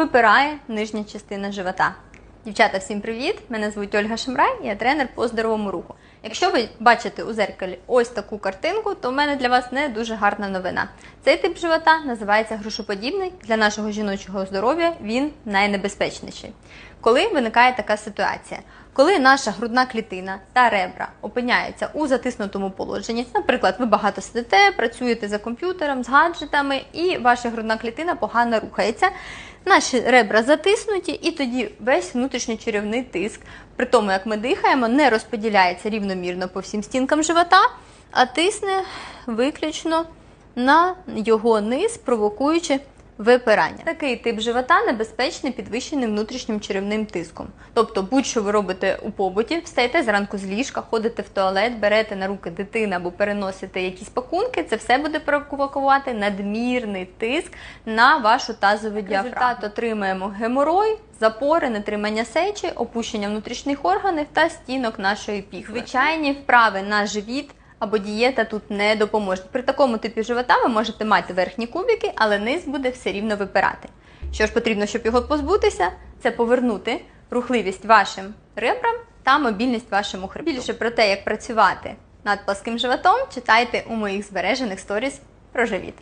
випирає нижня частина живота. Дівчата, всім привіт! Мене звуть Ольга Шамрай, я тренер по здоровому руху. Якщо ви бачите у зеркалі ось таку картинку, то в мене для вас не дуже гарна новина. Цей тип живота називається грушоподібний. Для нашого жіночого здоров'я він найнебезпечніший. Коли виникає така ситуація, коли наша грудна клітина та ребра опиняються у затиснутому положенні, наприклад, ви багато сидите, працюєте за комп'ютером з гаджетами, і ваша грудна клітина погано рухається. Наші ребра затиснуті, і тоді весь внутрішньочеревний тиск, при тому як ми дихаємо, не розподіляється рівномірно по всім стінкам живота, а тисне виключно на його низ, провокуючи випирання. Такий тип живота небезпечний підвищеним внутрішнім черевним тиском. Тобто, будь-що ви робите у побуті, встаєте зранку з ліжка, ходите в туалет, берете на руки дитину або переносите якісь пакунки, це все буде провокувати надмірний тиск на вашу тазову діафрагму. Результат отримаємо геморой, запори, нетримання сечі, опущення внутрішніх органів та стінок нашої піхви. Звичайні вправи на живіт або дієта тут не допоможе. При такому типі живота ви можете мати верхні кубики, але низ буде все рівно випирати. Що ж потрібно, щоб його позбутися, це повернути рухливість вашим ребрам та мобільність вашому хребту. Більше про те, як працювати над пласким животом, читайте у моїх збережених сторіс про живіт.